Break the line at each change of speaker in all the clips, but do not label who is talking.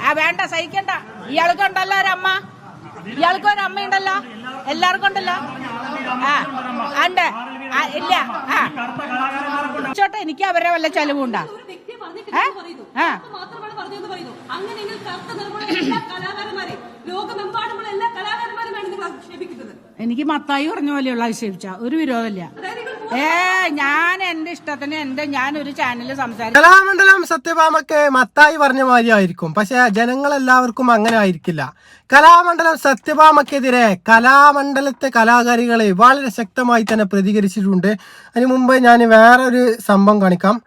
ആ വേണ്ട സഹിക്കണ്ട. ഇയാൾക്കുണ്ടല്ലോ ഒരമ്മ. ഇയാൾക്ക് ഒരു അമ്മ ഉണ്ടല്ലോ. എല്ലാവർക്കും ഉണ്ടല്ലോ. ആ ഉണ്ട്. ഇല്ല. ആ. ചോട്ടെ എനിക്ക് അവരെ വല്ല ചെലവുണ്ടാ? ഏ? ആ.
അങ്ങനെയെങ്കിൽ കറുത്ത നിറമുള്ള എല്ലാ കലാകാരന്മാരെയും ലോകമെമ്പാടുമുള്ള എല്ലാ കലാകാരന്മാരെയുമാണ് നിങ്ങൾ ആക്ഷേപിക്കുന്നത്.
എനിക്ക് മത്തായി പറഞ്ഞ പോലെയുള്ള ആക്ഷേപിച്ച. ഒരു വിരോധമില്ല. ഏ ഞാൻ ഞാൻ ഒരു
കലാമണ്ഡലം സത്യഭാമക്ക് മത്തായി പറഞ്ഞ മാതിരി ആയിരിക്കും. പക്ഷെ ജനങ്ങളെല്ലാവർക്കും അങ്ങനെ ആയിരിക്കില്ല. കലാമണ്ഡലം സത്യഭാമക്കെതിരെ കലാമണ്ഡലത്തെ കലാകാരികളെ വളരെ ശക്തമായി തന്നെ പ്രതികരിച്ചിട്ടുണ്ട്. അതിനു മുമ്പ് ഞാൻ വേറൊരു സംഭവം കാണിക്കാം.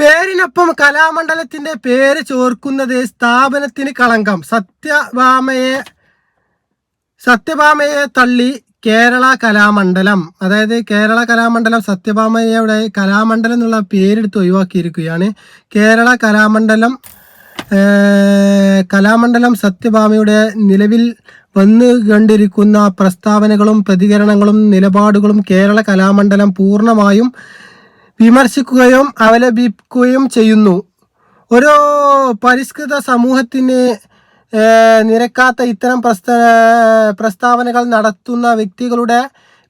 പേരിനൊപ്പം കലാമണ്ഡലത്തിന്റെ പേര് ചോർക്കുന്നത് സ്ഥാപനത്തിന് കളങ്കം. സത്യഭാമയെ സത്യഭാമയെ തള്ളി കേരള കലാമണ്ഡലം. അതായത് കേരള കലാമണ്ഡലം സത്യഭാമയുടെ കലാമണ്ഡലം എന്നുള്ള പേരെടുത്ത് ഒഴിവാക്കിയിരിക്കുകയാണ്. കേരള കലാമണ്ഡലം കലാമണ്ഡലം സത്യഭാമയുടെ നിലവിൽ വന്നു കണ്ടിരിക്കുന്ന പ്രസ്താവനകളും പ്രതികരണങ്ങളും നിലപാടുകളും കേരള കലാമണ്ഡലം പൂർണമായും വിമർശിക്കുകയും അവലംബിക്കുകയും ചെയ്യുന്നു. ഒരു പരിഷ്കൃത സമൂഹത്തിന് നിരക്കാത്ത ഇത്തരം പ്രസ്ത പ്രസ്താവനകൾ നടത്തുന്ന വ്യക്തികളുടെ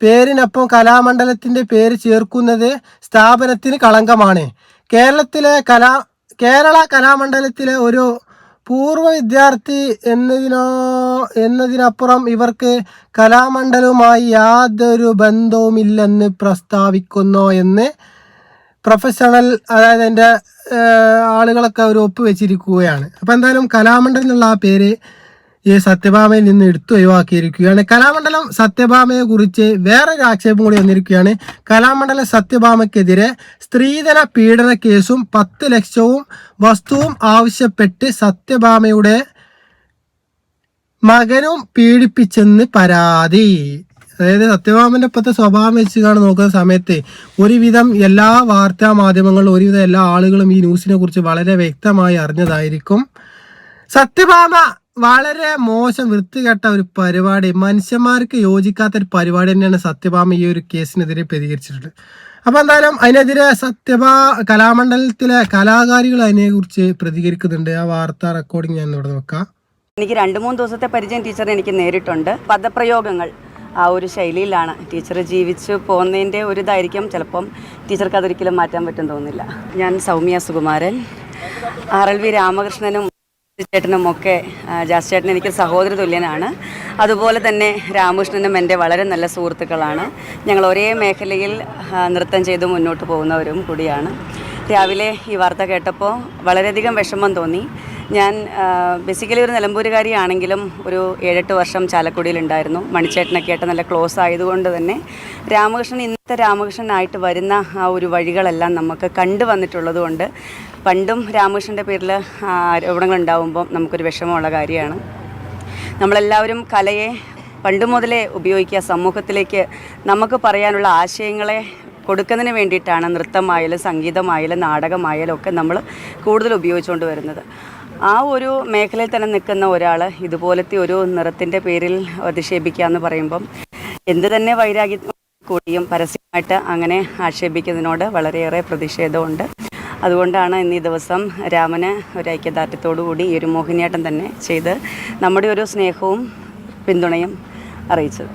പേരിനൊപ്പം കലാമണ്ഡലത്തിന്റെ പേര് ചേർക്കുന്നത് സ്ഥാപനത്തിന് കളങ്കമാണ്. കേരളത്തിലെ കലാ കേരള കലാമണ്ഡലത്തിലെ ഒരു പൂർവ വിദ്യാർത്ഥി എന്നതിനോ എന്നതിനപ്പുറം ഇവർക്ക് കലാമണ്ഡലവുമായി യാതൊരു ബന്ധവുമില്ലെന്ന് പ്രസ്താവിക്കുന്നു എന്ന് പ്രൊഫഷണൽ അതായത് എന്റെ ആളുകളൊക്കെ ഒരു ഒപ്പ് വെച്ചിരിക്കുകയാണ് അപ്പോൾ എന്തായാലും കലാമണ്ഡലം എന്നുള്ള ആ പേര് ഈ സത്യഭാമയിൽ നിന്ന് എടുത്തു ഒഴിവാക്കിയിരിക്കുകയാണ്. കലാമണ്ഡലം സത്യഭാമയെ കുറിച്ച് വേറൊരു ആക്ഷേപം കൂടി വന്നിരിക്കുകയാണ്. കലാമണ്ഡലം സത്യഭാമയ്ക്കെതിരെ സ്ത്രീധന പീഡന കേസും പത്ത് ലക്ഷവും വസ്തുവും ആവശ്യപ്പെട്ട് സത്യഭാമയുടെ മകനും പീഡിപ്പിച്ചെന്ന് പരാതി. അതായത് സത്യഭാമന്റെ ഇപ്പോഴത്തെ സ്വഭാവം വെച്ച് കാണാൻ നോക്കുന്ന സമയത്ത് ഒരുവിധം എല്ലാ വാർത്താ മാധ്യമങ്ങളും ഒരുവിധം എല്ലാ ആളുകളും ഈ ന്യൂസിനെ കുറിച്ച് വളരെ വ്യക്തമായി അറിഞ്ഞതായിരിക്കും. സത്യഭാമ വളരെ മോശം വൃത്തികെട്ട ഒരു പരിപാടി. മനുഷ്യന്മാർക്ക് യോജിക്കാത്ത ഒരു പരിപാടി തന്നെയാണ് സത്യഭാമ ഈ ഒരു കേസിനെതിരെ പ്രതികരിച്ചിട്ടുള്ളത്. അപ്പൊ എന്തായാലും അതിനെതിരെ സത്യഭാ കലാമണ്ഡലത്തിലെ കലാകാരികൾ അതിനെക്കുറിച്ച് പ്രതികരിക്കുന്നുണ്ട്. ആ വാർത്താ റെക്കോർഡിംഗ് ഞാൻ ഇവിടെ നോക്കാം
എനിക്ക് രണ്ട് മൂന്ന് ദിവസത്തെ പരിചയം ടീച്ചർ എനിക്ക് നേരിട്ടുണ്ട്. പദപ്രയോഗങ്ങൾ. ആ ഒരു ശൈലിയിലാണ് ടീച്ചർ ജീവിച്ചു പോകുന്നതിന്റെ ഒരു ഇതായിരിക്കും ചിലപ്പം ടീച്ചർക്ക് അതൊരിക്കലും മാറ്റാൻ പറ്റും തോന്നുന്നില്ല. ഞാൻ Soumya Sukumaran R L V രാമകൃഷ്ണനും ചേട്ടനും ഒക്കെ ജാസ് ചേട്ടൻ എനിക്ക് സഹോദര തുല്യനാണ്. അതുപോലെ തന്നെ രാമകൃഷ്ണനും എന്റെ വളരെ നല്ല സുഹൃത്തുക്കളാണ്. ഞങ്ങൾ ഒരേ മേഖലയിൽ നൃത്തം ചെയ്ത് മുന്നോട്ട് പോകുന്നവരും കൂടിയാണ്. രാവിലെ ഈ വാർത്ത കേട്ടപ്പോൾ വളരെയധികം വിഷമം തോന്നി. ഞാൻ ബേസിക്കലി ഒരു നിലമ്പൂരുകാരിയാണെങ്കിലും ഒരു ഏഴെട്ട് വർഷം ചാലക്കുടിയിലുണ്ടായിരുന്നു. മണിച്ചേട്ടനൊക്കെ ആയിട്ട് നല്ല ക്ലോസ് ആയതുകൊണ്ട് തന്നെ രാമകൃഷ്ണൻ ഇന്നത്തെ രാമകൃഷ്ണനായിട്ട് വരുന്ന ആ ഒരു വഴികളെല്ലാം നമുക്ക് കണ്ടു വന്നിട്ടുള്ളത് കൊണ്ട് പണ്ടും രാമകൃഷ്ണന്റെ പേരിൽ ആരോപണങ്ങൾ ഉണ്ടാകുമ്പോൾ നമുക്കൊരു വിഷമമുള്ള കാര്യമാണ്. നമ്മളെല്ലാവരും കലയെ പണ്ട് മുതലേ ഉപയോഗിക്കുക സമൂഹത്തിലേക്ക് നമുക്ക് പറയാനുള്ള ആശയങ്ങളെ കൊടുക്കുന്നതിന് വേണ്ടിയിട്ടാണ് നൃത്തമായാലും സംഗീതമായാലും നാടകമായാലും ഒക്കെ നമ്മൾ കൂടുതൽ ഉപയോഗിച്ചുകൊണ്ട് വരുന്നത്. ആ ഒരു മേഖലയിൽ തന്നെ നിൽക്കുന്ന ഒരാൾ ഇതുപോലത്തെ ഒരു നിറത്തിന്റെ പേരിൽ അധിക്ഷേപിക്കുക എന്ന് പറയുമ്പം എന്ത് തന്നെ വൈരാഗ്യ കൂടിയും പരസ്യമായിട്ട് അങ്ങനെ ആക്ഷേപിക്കുന്നതിനോട് വളരെയേറെ പ്രതിഷേധമുണ്ട്. അതുകൊണ്ടാണ് ഇന്ന് ഈ ദിവസം രാമന് ഒരു ഐക്യദാർഢ്യത്തോടു കൂടി ഈ ഒരു മോഹിനിയാട്ടം തന്നെ ചെയ്ത് നമ്മുടെ ഒരു സ്നേഹവും പിന്തുണയും അറിയിച്ചത്.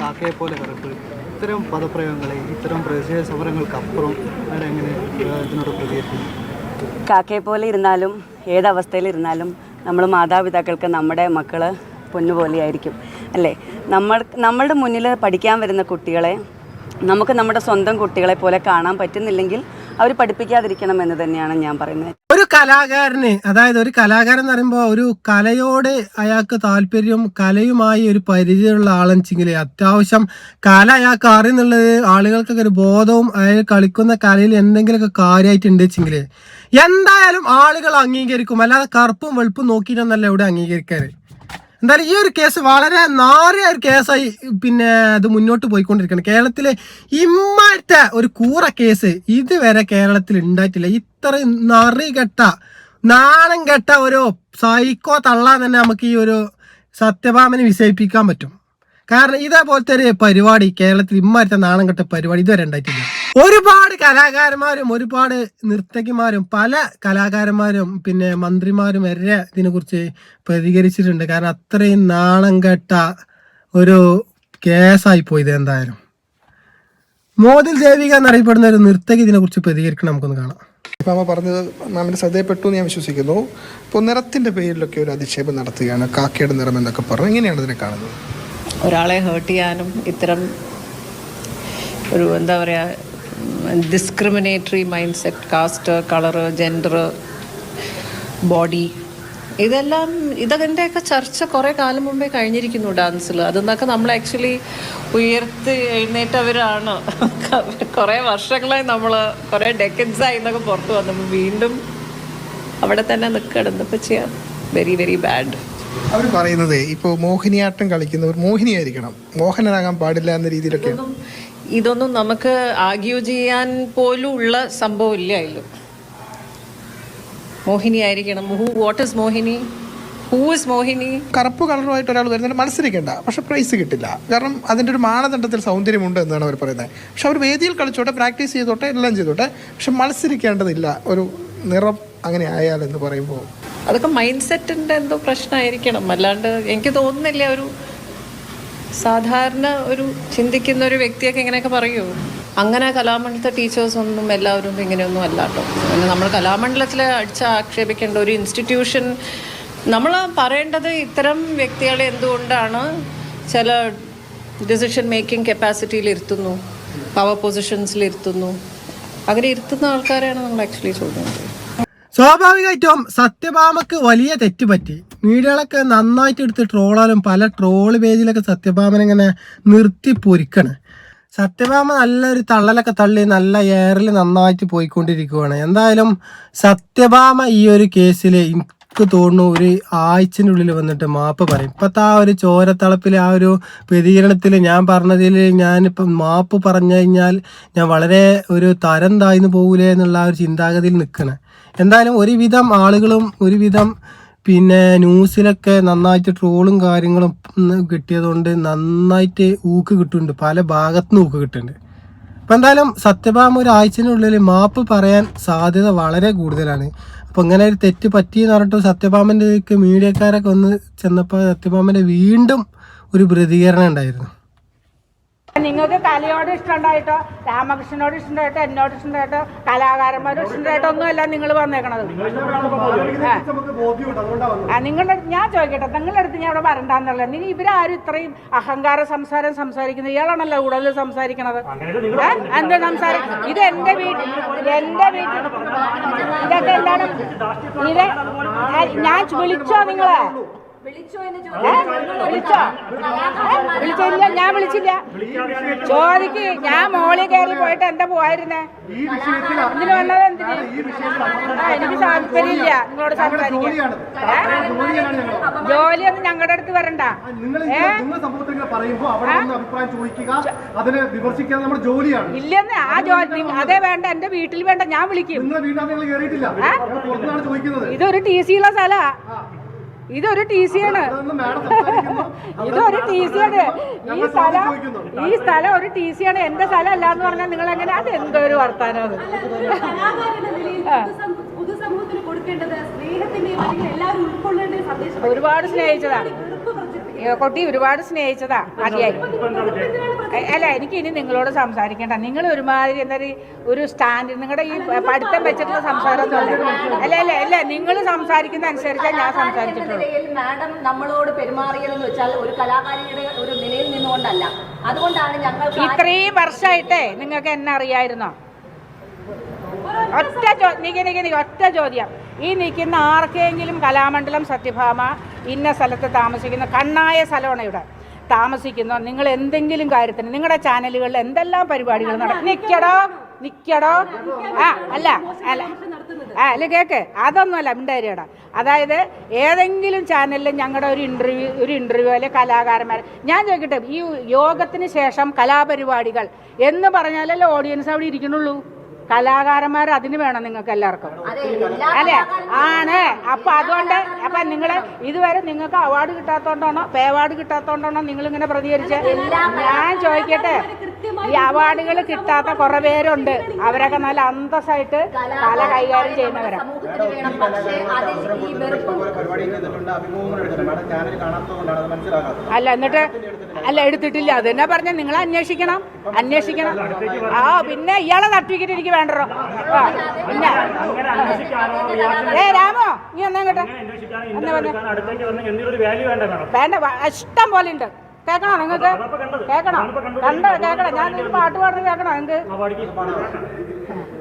കാക്കയെ പോലെ ഇത്തരം പദപ്രയോഗങ്ങളെ ഇത്തരം പ്രതിഷേധ സമരങ്ങൾക്കപ്പുറം ഏഹ്, ഇതിനോട് പ്രതികരിക്കുന്നു?
കാക്കയെ പോലെ ഇരുന്നാലും ഏതവസ്ഥയിലിരുന്നാലും നമ്മൾ മാതാപിതാക്കൾക്ക് നമ്മുടെ മക്കൾ പൊന്നുപോലെയായിരിക്കും അല്ലേ? നമ്മൾ നമ്മളുടെ മുന്നിൽ പഠിക്കാൻ വരുന്ന കുട്ടികളെ നമുക്ക് നമ്മുടെ സ്വന്തം കുട്ടികളെ പോലെ കാണാൻ പറ്റുന്നില്ലെങ്കിൽ അവർ പഠിപ്പിക്കാതിരിക്കണം എന്ന് തന്നെയാണ് ഞാൻ പറയുന്നത്.
ഒരു കലാകാരന് അതായത് ഒരു കലാകാരൻ എന്ന് പറയുമ്പോൾ ഒരു കലയോട് അയാൾക്ക് താല്പര്യം കലയുമായി ഒരു പരിചയമുള്ള ആളെന്നുവെച്ചെങ്കിൽ അത്യാവശ്യം കല അയാൾക്ക് അറിയുന്നുള്ളത് ആളുകൾക്കൊക്കെ ഒരു ബോധവും അയാൾ കളിക്കുന്ന കലയിൽ എന്തെങ്കിലുമൊക്കെ കാര്യമായിട്ടുണ്ട് വെച്ചെങ്കിൽ എന്തായാലും ആളുകൾ അംഗീകരിക്കും. അല്ലാതെ കറുപ്പും വെളുപ്പും നോക്കിയിട്ടൊന്നല്ല ഇവിടെ അംഗീകരിക്കാറ്. എന്തായാലും ഈ ഒരു കേസ് വളരെ നാറിയ ഒരു കേസായി പിന്നെ അത് മുന്നോട്ട് പോയിക്കൊണ്ടിരിക്കുകയാണ്. കേരളത്തിലെ ഇമ്മാഴത്തെ ഒരു കൂറ കേസ് ഇതുവരെ കേരളത്തിൽ ഉണ്ടായിട്ടില്ല. ഇത്രയും നറി കെട്ട നാണം കെട്ട ഒരു സൈക്കോ തള്ളാൻ തന്നെ നമുക്ക് ഈ ഒരു സത്യഭാമനെ വിശേഷിപ്പിക്കാൻ പറ്റും. കാരണം ഇതേപോലത്തെ ഒരു പരിപാടി കേരളത്തിൽ ഇമ്മാറ്റ നാണം കെട്ട പരിപാടി ഇതുവരെ ഉണ്ടായിട്ടില്ല. ഒരുപാട് കലാകാരന്മാരും ഒരുപാട് നർത്തകിമാരും പല കലാകാരന്മാരും പിന്നെ മന്ത്രിമാരും വരെ ഇതിനെക്കുറിച്ച് പ്രതികരിച്ചിട്ടുണ്ട്. കാരണം അത്രയും നാണം കെട്ട ഒരു കേസായി പോയത് എന്തായാലും. മോദിൽ ദേവിക എന്നറിയപ്പെടുന്ന ഒരു നർത്തകി ഇതിനെക്കുറിച്ച് പ്രതികരിക്കണം നമുക്കൊന്ന് കാണാം.
ഇപ്പം അമ്മ പറഞ്ഞത് മാമിന് ശ്രദ്ധയപ്പെട്ടു എന്ന് ഞാൻ വിശ്വസിക്കുന്നു. ഇപ്പോൾ നിറത്തിന്റെ പേരിലൊക്കെ ഒരു അധിക്ഷേപം നടത്തുകയാണ്. കാക്കയുടെ നിറം എന്നൊക്കെ പറഞ്ഞു. എങ്ങനെയാണ് ഇതിനെ കാണുന്നത്?
ഒരാളെ ഹേർട്ട് ചെയ്യാനും ഇത്തരം ഒരു എന്താ പറയുക discriminatory mind set caste colour gender body ഇതെല്ലാം ഇതൊക്കെയൊക്കെ ചർച്ച കുറേ കാലം മുമ്പേ കഴിഞ്ഞിരിക്കുന്നു ഡാൻസിൽ അതെന്നൊക്കെ നമ്മൾ ആക്ച്വലി ഉയർത്തി എഴുന്നേറ്റവരാണ്. കുറേ വർഷങ്ങളായി നമ്മൾ കുറേ ഡെക്കൻസായി എന്നൊക്കെ പുറത്ത് വന്നപ്പോൾ വീണ്ടും അവിടെ തന്നെ നിൽക്കണം ഇപ്പം ചെയ്യാം. വെരി വെരി ബാഡ്
അവർ പറയുന്നത് ഇപ്പോൾ മോഹിനിയാട്ടം കളിക്കുന്നവർ മോഹിനിയായിരിക്കണം. മോഹനനാകാൻ പാടില്ല എന്ന രീതിയിലൊക്കെ.
ഇതൊന്നും നമുക്ക് ആഗ്യൂ ചെയ്യാൻ പോലും ഉള്ള സംഭവം അതിലും മോഹിനി ആയിരിക്കണം. Who what is Mohini? Who is Mohini?
കറുപ്പ് കളറുമായിട്ട് ഒരാൾ വരുന്നത് മത്സരിക്കേണ്ട. പക്ഷെ പ്രൈസ് കിട്ടില്ല. കാരണം അതിന്റെ ഒരു മാനദണ്ഡത്തിൽ സൗന്ദര്യമുണ്ട് എന്നാണ് അവർ പറയുന്നത്. പക്ഷെ അവർ വേദിയിൽ കളിച്ചോട്ടെ പ്രാക്ടീസ് ചെയ്തോട്ടെ എല്ലാം ചെയ്തോട്ടെ പക്ഷെ മത്സരിക്കേണ്ടതില്ല. ഒരു നിറം അങ്ങനെ ആയാൽ എന്ന് പറയുമ്പോൾ.
അതൊക്കെ മൈൻഡ് സെറ്റിന്റെ എന്തോ പ്രശ്നമായിരിക്കണം. അല്ലാണ്ട് എനിക്ക് തോന്നുന്നില്ല ഒരു സാധാരണ ഒരു ചിന്തിക്കുന്ന ഒരു വ്യക്തിയൊക്കെ ഇങ്ങനെയൊക്കെ പറയൂ. അങ്ങനെ കലാമണ്ഡലത്തെ ടീച്ചേഴ്സൊന്നും എല്ലാവരും ഇങ്ങനെയൊന്നും അല്ല കേട്ടോ. പിന്നെ നമ്മൾ കലാമണ്ഡലത്തിലെ അടിച്ച് ആക്ഷേപിക്കേണ്ട ഒരു ഇൻസ്റ്റിറ്റ്യൂഷൻ നമ്മൾ പറയേണ്ടത് ഇത്തരം വ്യക്തികളെ എന്തുകൊണ്ടാണ് ചില ഡിസിഷൻ മേക്കിംഗ് കപ്പാസിറ്റിയിൽ ഇരുത്തുന്നു പവർ പൊസിഷൻസിൽ ഇരുത്തുന്നു. അങ്ങനെ ഇരുത്തുന്ന ആൾക്കാരെയാണ് നമ്മൾ ആക്ച്വലി ചോദിക്കുന്നത്
സ്വാഭാവികമായിട്ടും സത്യഭാമക്ക് വലിയ തെറ്റ് പറ്റി മീഡിയകളൊക്കെ നന്നായിട്ട് എടുത്ത് ട്രോളാലും പല ട്രോൾ പേജിലൊക്കെ സത്യഭാമനെ ഇങ്ങനെ നിർത്തി പൊരിക്കണ്. സത്യഭാമ നല്ലൊരു തള്ളലൊക്കെ തള്ളി നല്ല എയറിൽ നന്നായിട്ട് പോയിക്കൊണ്ടിരിക്കുകയാണ് എന്തായാലും സത്യഭാമ ഈ ഒരു കേസിൽ എനിക്ക് തോന്നുന്നു ഒരു ആഴ്ചന്റെ വന്നിട്ട് മാപ്പ് പറയും. ഇപ്പോഴത്തെ ആ ഒരു ചോരത്തളപ്പിൽ ആ ഒരു പ്രതികരണത്തിൽ ഞാൻ പറഞ്ഞതിൽ ഞാനിപ്പം മാപ്പ് പറഞ്ഞു കഴിഞ്ഞാൽ ഞാൻ വളരെ ഒരു തരം താഴ്ന്നു പോകൂലേ എന്നുള്ള ഒരു ചിന്താഗതിയിൽ നിൽക്കണേ. എന്തായാലും ഒരുവിധം ആളുകളും ഒരുവിധം പിന്നെ ന്യൂസിലൊക്കെ നന്നായിട്ട് ട്രോളും കാര്യങ്ങളും കിട്ടിയതുകൊണ്ട് നന്നായിട്ട് ഊക്ക് കിട്ടുന്നുണ്ട്. പല ഭാഗത്തുനിന്ന് ഊക്ക് കിട്ടുന്നുണ്ട്. അപ്പം എന്തായാലും സത്യഭാമ ഒരാഴ്ചനുള്ളിൽ മാപ്പ് പറയാൻ സാധ്യത വളരെ കൂടുതലാണ്. അപ്പോൾ ഇങ്ങനെ ഒരു തെറ്റ് പറ്റിയെന്ന് പറഞ്ഞിട്ട് സത്യഭാമന്റെ മീഡിയക്കാരൊക്കെ ഒന്ന് ചെന്നപ്പോൾ സത്യഭാമന്റെ വീണ്ടും ഒരു പ്രതികരണം ഉണ്ടായിരുന്നു.
നിങ്ങൾക്ക് കലയോട് ഇഷ്ടമുണ്ടായിട്ടോ? രാമകൃഷ്ണനോട് ഇഷ്ടമുണ്ടായിട്ടോ? എന്നോട് ഇഷ്ടമുണ്ടായിട്ടോ? കലാകാരന്മാരോട് ഇഷ്ടമുണ്ടായിട്ടോ? ഒന്നുമല്ല നിങ്ങൾ വന്നേക്കണത്. ആ. നിങ്ങളുടെ ഞാൻ ചോദിക്കട്ടെ നിങ്ങളുടെ അടുത്ത് ഞാൻ അവിടെ വരണ്ടെന്നുള്ളത്. നിങ്ങൾ ഇവരാരും ഇത്രയും അഹങ്കാര സംസാരം സംസാരിക്കുന്നത് ഇയാളാണല്ലോ കൂടുതൽ സംസാരിക്കണത്. എന്താ എന്ത് സംസാരം? ഇത് എന്റെ വീട്ടിൽ എന്റെ വീട്ടിൽ ഇതൊക്കെ എന്താണ്? ഇത് ഞാൻ വിളിച്ചോ നിങ്ങളെ? വിളിച്ചോ? വിളിച്ചില്ല ഞാൻ വിളിച്ചില്ല. ചോദിക്ക് ഞാൻ മോളിൽ കയറി പോയിട്ട് എന്താ പോയിരുന്നേ ഇതിന് വന്നത് എന്തിന്? എനിക്ക് താല്പര്യമില്ല. നിങ്ങളോട് സംസാരിക്കാൻ? ജോലിയൊന്നും ഞങ്ങളുടെ അടുത്ത് വരണ്ട. ഏ?
അതിനെ വിമർശിക്കാൻ നമ്മുടെ ജോലിയാണ്.
ഇല്ലെന്ന് ആ ജോലി അതേ വേണ്ട എന്റെ വീട്ടിൽ വേണ്ട ഞാൻ വിളിക്കും. ഇതൊരു ടി സി ഉള്ള സ്ഥലാ. ഇതൊരു ടി സി ആണ് ഇതൊരു ടി സി ആണ് ഈ സ്ഥലം ഈ സ്ഥലം ഒരു ടി സി ആണ് എന്റെ സ്ഥലം അല്ല എന്ന് പറഞ്ഞാൽ നിങ്ങൾ എങ്ങനെ അത്? എന്തോ ഒരു വർത്താനം അത് ഒരുപാട് സ്നേഹിച്ചതാ. കൊട്ടി ഒരുപാട് സ്നേഹിച്ചതാ. മതിയായി എ- അല്ല എനിക്ക് ഇനി നിങ്ങളോട് സംസാരിക്കേണ്ട. നിങ്ങൾ ഒരുമാതിരി എന്താ ഒരു സ്റ്റാൻഡ് നിങ്ങളുടെ ഈ പഠിത്തം വെച്ചിട്ടുള്ള സംസാരം അല്ല. അല്ല അല്ല നിങ്ങൾ സംസാരിക്കുന്ന അനുസരിച്ചാണ് ഞാൻ സംസാരിച്ചിട്ടുള്ളൂ.
മാഡം നമ്മളോട് പെരുമാറിയതെന്ന് വെച്ചാൽ ഒരു കലാകാരിയുടെ ഒരു നിലയിൽ നിന്നുകൊണ്ടല്ല. അതുകൊണ്ടാണ് ഞങ്ങൾ
ഇത്രയും വർഷമായിട്ടേ നിങ്ങൾക്ക് എന്നെ അറിയായിരുന്നോ? ഒറ്റ നിക്ക് നിക്ക് നിക്ക് ഒറ്റ ചോദ്യം. ഈ നിൽക്കുന്ന ആർക്കെങ്കിലും കലാമണ്ഡലം സത്യഭാമ ഇന്ന സ്ഥലത്ത് താമസിക്കുന്ന കണ്ണായ സ്ഥലമാണ് ഇവിടെ? താമസിക്കുന്ന നിങ്ങൾ എന്തെങ്കിലും കാര്യത്തിന് നിങ്ങളുടെ ചാനലുകളിൽ എന്തെല്ലാം പരിപാടികൾ നടക്കും നിക്കടോ? ആ അല്ല അല്ല ആ അല്ല കേക്ക്. അതൊന്നുമല്ല മിണ്ടാരിയടാ. അതായത് ഏതെങ്കിലും ചാനലിൽ ഞങ്ങളുടെ ഒരു ഇന്റർവ്യൂ ഒരു ഇന്റർവ്യൂ അല്ലെ കലാകാരന്മാർ ഞാൻ ചോദിക്കട്ടെ ഈ യോഗത്തിന് ശേഷം കലാപരിപാടികൾ എന്ന് പറഞ്ഞാലല്ലേ ഓഡിയൻസ് അവിടെ ഇരിക്കണുള്ളൂ കലാകാരന്മാർ അതിന് വേണം നിങ്ങൾക്ക് എല്ലാവർക്കും. അല്ലേ? ആണ്. അപ്പൊ അതുകൊണ്ട് അപ്പൊ നിങ്ങൾ ഇതുവരെ നിങ്ങൾക്ക് അവാർഡ് കിട്ടാത്തോണ്ടാണോ പേ അവാർഡ് കിട്ടാത്തോണ്ടാണോ നിങ്ങൾ ഇങ്ങനെ പ്രതികരിച്ചത് ഞാൻ ചോദിക്കട്ടെ. ഈ അവാർഡുകൾ കിട്ടാത്ത കുറെ പേരുണ്ട്. അവരൊക്കെ നല്ല അന്തസ്സായിട്ട് കല കൈകാര്യം ചെയ്യുന്നവരാണ്
സമൂഹത്തിന് വേണം. പക്ഷേ അതിൽ ഈ വെറുപ്പും
അല്ല എന്നിട്ട് അല്ല എടുത്തിട്ടില്ല. അത് തന്നെ പറഞ്ഞ നിങ്ങൾ അന്വേഷിക്കണം. അന്വേഷിക്കണം. ആ പിന്നെ ഇയാളെ സർട്ടിഫിക്കറ്റ് എനിക്ക് വേണ്ടോ പിന്നെ. ഏ രാമോ നീ എന്നാ കേട്ടെ എന്നാ പറഞ്ഞേ? വേണ്ട ഇഷ്ടം പോലെ ഉണ്ട്. കേക്കണോ നിങ്ങൾക്ക്? കേക്കണോ കണ്ടോ കേക്കണോ ഞാൻ ഒരു പാട്ട് പാടുന്നത് കേക്കണോ നിങ്ങൾക്ക്?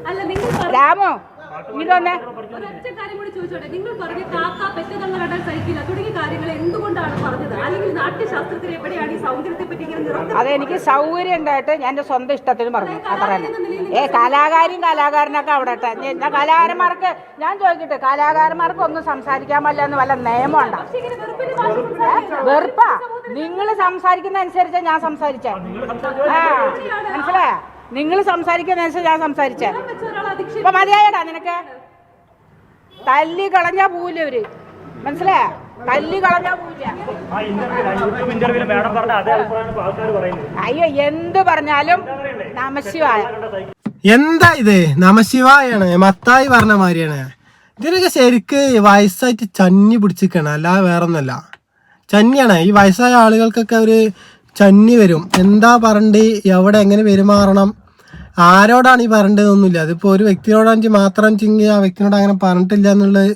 അല്ല നിങ്ങൾ
രാമോ വന്നേ
ഒരൊറ്റ കാര്യം കൂടി ചോദിച്ചോട്ടെ. നിങ്ങൾ പറഞ്ഞ കാക്ക പെറ്റതള്ള കണ്ടാൽ സഹിക്കില്ല. തുടങ്ങിയ കാര്യങ്ങൾ എന്തുകൊണ്ടാണ് പറഞ്ഞത്? അല്ലെങ്കിൽ നാട്യശാസ്ത്രത്തിൽ എവിടെയാണ് ഈ സൗന്ദര്യത്തെ പറ്റി ഇങ്ങനെ
അതെനിക്ക് സൗകര്യം ഉണ്ടായിട്ട് ഞാൻ എന്റെ സ്വന്തം ഇഷ്ടത്തിന് പറഞ്ഞു. അത്ര തന്നെ ഏ കലാകാരും കലാകാരനൊക്കെ അവിടെ ഞാൻ കലാകാരന്മാർക്ക് ഞാൻ ചോദിക്കട്ടെ കലാകാരന്മാർക്ക് ഒന്നും സംസാരിക്കാൻ പറ്റില്ല എന്ന് വല്ല നിയമമുണ്ടോ. വെറുപ്പാ? നിങ്ങൾ സംസാരിക്കുന്ന അനുസരിച്ചാ ഞാൻ സംസാരിച്ചേ. ആ മനസ്സിലായ? നിങ്ങൾ സംസാരിക്കുന്ന അനുസരിച്ച് ഞാൻ സംസാരിച്ചേ. ഇപ്പൊ മതിയായടാ നിനക്ക്. തല്ലി കളഞ്ഞാ പോവില്ല ഇവർ? മനസ്സിലായ? തല്ലി കളഞ്ഞാ പോവില്ല. അയ്യോ എന്ത് പറഞ്ഞാലും നമശിവായ.
എന്താ ഇത്? നമശിവായാണ്. മത്തായി പറഞ്ഞ മാതിരിയാണ്. ഇതിനൊക്കെ ശരിക്ക് വയസ്സായിട്ട് ചന്നി പിടിച്ചിരിക്കണം അല്ലാതെ വേറൊന്നല്ല. ചന്നിയാണ്. ഈ വയസ്സായ ആളുകൾക്കൊക്കെ ഒരു ചന്നി വരും. എന്താ പറണ്ടി എവിടെ എങ്ങനെ പെരുമാറണം? ആരോടാണ് ഈ പറയേണ്ടതൊന്നുമില്ല അതിപ്പോൾ ഒരു വ്യക്തിയോടാണെങ്കിൽ മാത്രം ചെങ്കിൽ ആ വ്യക്തിനോട് അങ്ങനെ പറഞ്ഞിട്ടില്ല എന്നുള്ളത്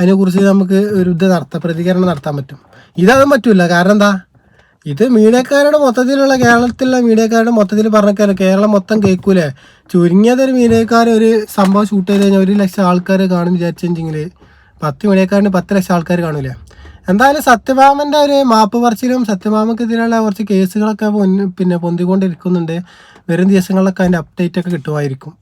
അതിനെക്കുറിച്ച് നമുക്ക് ഒരു ഇത് നടത്താം പ്രതികരണം നടത്താൻ പറ്റും. ഇതൊന്നും പറ്റില്ല കാരണം എന്താ? ഇത് മീഡിയക്കാരുടെ മൊത്തത്തിലുള്ള കേരളത്തിലുള്ള മീഡിയക്കാരുടെ മൊത്തത്തിൽ പറഞ്ഞാൽ കേരളം മൊത്തം കേൾക്കൂലേ ചുരുങ്ങിയതൊരു മീഡിയക്കാർ ഒരു സംഭവം ഷൂട്ട് ചെയ്ത് കഴിഞ്ഞാൽ ഒരു ലക്ഷം ആൾക്കാർ കാണും വിചാരിച്ചെങ്കിൽ പത്ത് മീഡിയക്കാരന് പത്ത് ലക്ഷം ആൾക്കാർ കാണൂലേ? എന്തായാലും സത്യഭാമന്റെ ഒരു മാപ്പ് പറച്ചിലും സത്യഭാമക്കെതിരെയുള്ള കുറച്ച് കേസുകളൊക്കെ പിന്നെ പൊന്തിക്കൊണ്ടിരിക്കുന്നുണ്ട്. വരും ദിവസങ്ങളിലൊക്കെ അതിന്റെ അപ്ഡേറ്റ് ഒക്കെ കിട്ടുമായിരിക്കും.